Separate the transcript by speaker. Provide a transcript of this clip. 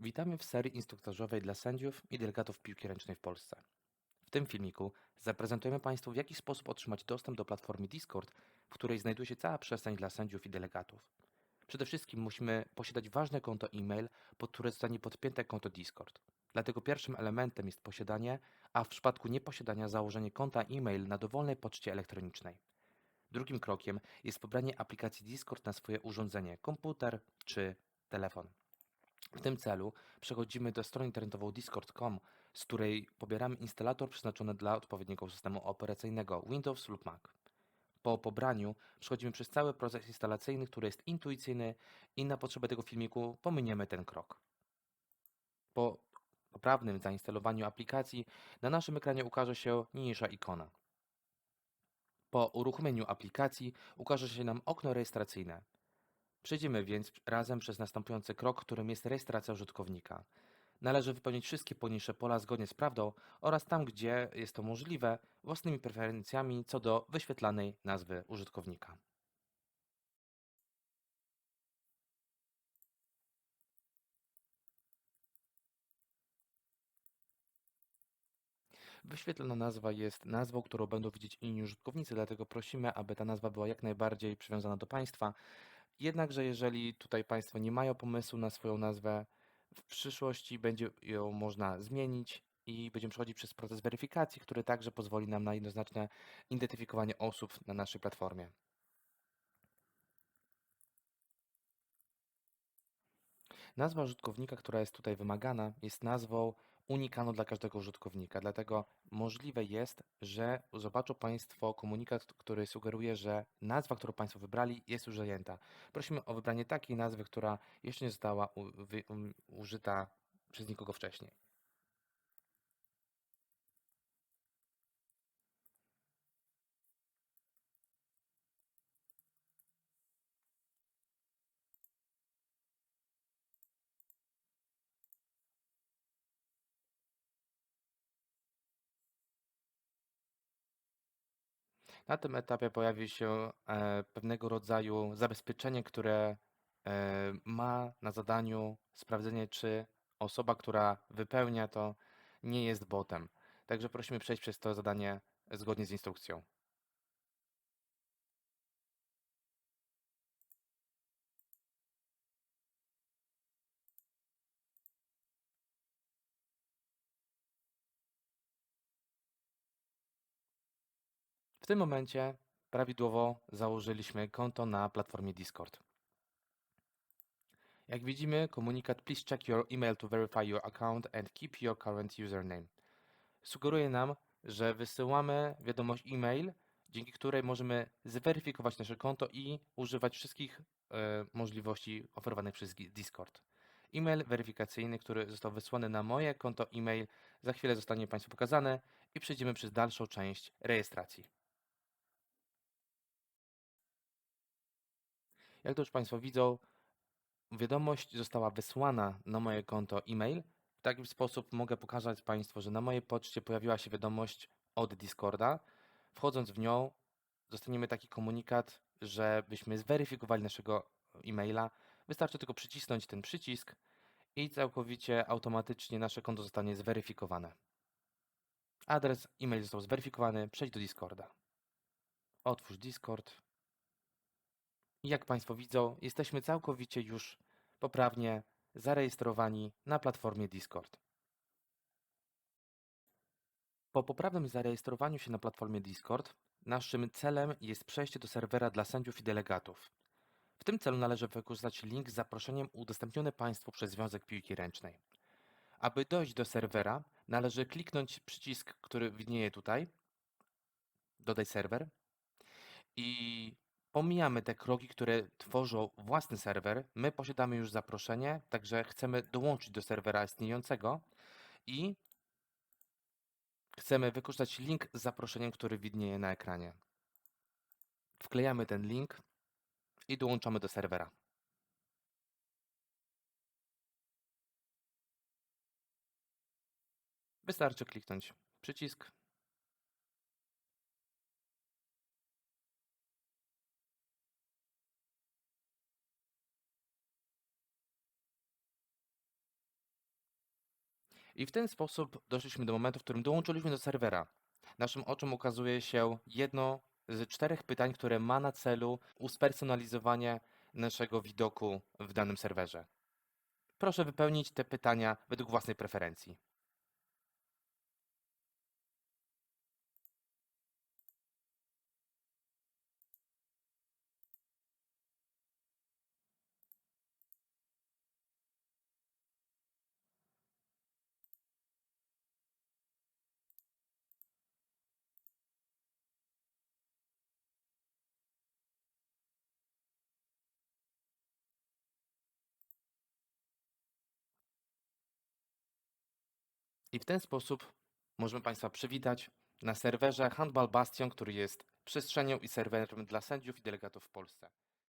Speaker 1: Witamy w serii instruktażowej dla sędziów i delegatów piłki ręcznej w Polsce. W tym filmiku zaprezentujemy Państwu, w jaki sposób otrzymać dostęp do platformy Discord, w której znajduje się cała przestrzeń dla sędziów i delegatów. Przede wszystkim musimy posiadać ważne konto e-mail, pod które zostanie podpięte konto Discord. Dlatego pierwszym elementem jest posiadanie, a w przypadku nieposiadania założenie konta e-mail na dowolnej poczcie elektronicznej. Drugim krokiem jest pobranie aplikacji Discord na swoje urządzenie, komputer czy telefon. W tym celu przechodzimy do strony internetowej discord.com, z której pobieramy instalator przeznaczony dla odpowiedniego systemu operacyjnego Windows lub Mac. Po pobraniu przechodzimy przez cały proces instalacyjny, który jest intuicyjny i na potrzeby tego filmiku pominiemy ten krok. Po poprawnym zainstalowaniu aplikacji na naszym ekranie ukaże się niniejsza ikona. Po uruchomieniu aplikacji ukaże się nam okno rejestracyjne. Przejdziemy więc razem przez następujący krok, którym jest rejestracja użytkownika. Należy wypełnić wszystkie poniższe pola zgodnie z prawdą oraz tam, gdzie jest to możliwe, własnymi preferencjami co do wyświetlanej nazwy użytkownika. Wyświetlona nazwa jest nazwą, którą będą widzieć inni użytkownicy, dlatego prosimy, aby ta nazwa była jak najbardziej przywiązana do Państwa. Jednakże jeżeli tutaj Państwo nie mają pomysłu na swoją nazwę, w przyszłości będzie ją można zmienić i będziemy przechodzić przez proces weryfikacji, który także pozwoli nam na jednoznaczne identyfikowanie osób na naszej platformie. Nazwa użytkownika, która jest tutaj wymagana, jest nazwą unikalną dla każdego użytkownika. Dlatego możliwe jest, że zobaczą Państwo komunikat, który sugeruje, że nazwa, którą Państwo wybrali, jest już zajęta. Prosimy o wybranie takiej nazwy, która jeszcze nie została um, użyta przez nikogo wcześniej. Na tym etapie pojawi się e, pewnego rodzaju zabezpieczenie, które e, ma na zadaniu sprawdzenie, czy osoba, która wypełnia to, nie jest botem. Także prosimy przejść przez to zadanie zgodnie z instrukcją. W tym momencie prawidłowo założyliśmy konto na platformie Discord. Jak widzimy, komunikat Please check your email to verify your account and keep your current username. Sugeruje nam, że wysyłamy wiadomość e-mail, dzięki której możemy zweryfikować nasze konto i używać wszystkich e, możliwości oferowanych przez Discord. E-mail weryfikacyjny, który został wysłany na moje konto e-mail, za chwilę zostanie Państwu pokazane i przejdziemy przez dalszą część rejestracji. Jak to już Państwo widzą, wiadomość została wysłana na moje konto e-mail. W taki sposób mogę pokazać Państwu, że na mojej poczcie pojawiła się wiadomość od Discorda. Wchodząc w nią, dostaniemy taki komunikat, żebyśmy zweryfikowali naszego e-maila. Wystarczy tylko przycisnąć ten przycisk i całkowicie automatycznie nasze konto zostanie zweryfikowane. Adres e-mail został zweryfikowany. Przejdź do Discorda. Otwórz Discord. Jak Państwo widzą, jesteśmy całkowicie już poprawnie zarejestrowani na platformie Discord. Po poprawnym zarejestrowaniu się na platformie Discord, naszym celem jest przejście do serwera dla sędziów i delegatów. W tym celu należy wykorzystać link z zaproszeniem udostępniony Państwu przez Związek Piłki Ręcznej. Aby dojść do serwera, należy kliknąć przycisk, który widnieje tutaj, dodaj serwer i pomijamy te kroki, które tworzą własny serwer. My posiadamy już zaproszenie, także chcemy dołączyć do serwera istniejącego i chcemy wykorzystać link z zaproszeniem, który widnieje na ekranie. Wklejamy ten link i dołączamy do serwera. Wystarczy kliknąć przycisk I w ten sposób doszliśmy do momentu, w którym dołączyliśmy do serwera. Naszym oczom ukazuje się jedno z czterech pytań, które ma na celu uspersonalizowanie naszego widoku w danym serwerze. Proszę wypełnić te pytania według własnej preferencji. I w ten sposób możemy Państwa przywitać na serwerze Handball Bastion, który jest przestrzenią i serwerem dla sędziów i delegatów w Polsce.